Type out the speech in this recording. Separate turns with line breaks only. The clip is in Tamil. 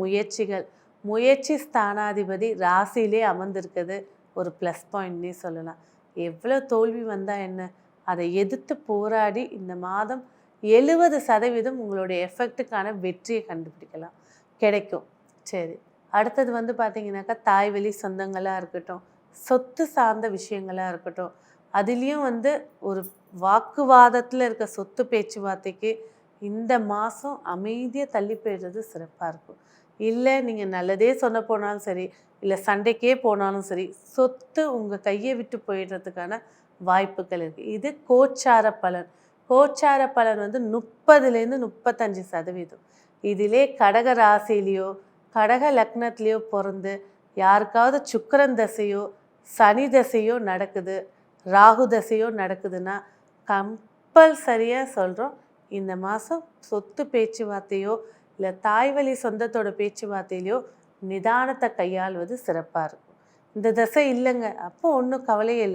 முயற்சிகள். முயற்சி ஸ்தானாதிபதி ராசியிலே அமர்ந்திருக்கிறது ஒரு ப்ளஸ் பாயிண்ட்னே சொல்லலாம். எவ்வளோ தோல்வி வந்தால் என்ன? அதை எதிர்த்து போராடி இந்த மாதம் எழுபது சதவீதம் உங்களுடைய எஃபெக்ட்டுக்கான வெற்றியை கண்டுபிடிக்கலாம். கிடைக்கும். சரி. அடுத்தது வந்து பார்த்தீங்கன்னாக்கா தாய்வழி சொந்தங்களாக இருக்கட்டும் சொத்து சார்ந்த விஷயங்களாக இருக்கட்டும் அதுலேயும் வந்து ஒரு வாக்குவாதத்தில் இருக்க சொத்து பேச்சுவார்த்தைக்கு இந்த மாதம் அமைதியாக தள்ளி போயிடுறது சிறப்பாக இருக்கும். இல்லை நீங்கள் நல்லதே சொன்ன போனாலும் சரி இல்லை சண்டைக்கே போனாலும் சரி சொத்து உங்கள் கையை விட்டு போயிடுறதுக்கான வாய்ப்புகள் இருக்குது இது கோச்சார பலன். கோச்சார பலன் வந்து முப்பதுலேருந்து முப்பத்தஞ்சு சதவீதம். இதிலே கடக ராசிலேயோ கடக லக்னத்துலேயோ பிறந்து யாருக்காவது சுக்கரன் தசையோ சனி தசையோ நடக்குது ராகு தசையோ நடக்குதுன்னா கம்பல்சரியாக சொல்கிறோம் இந்த மாதம் சொத்து பேச்சுவார்த்தையோ இல்லை தாய் வழி சொந்தத்தோட பேச்சுவார்த்தையிலையோ நிதானத்தை கையாள்வது சிறப்பாக இருக்கும். இந்த தசை இல்லைங்க. அப்போ ஒன்றும் கவலையே இல்லை.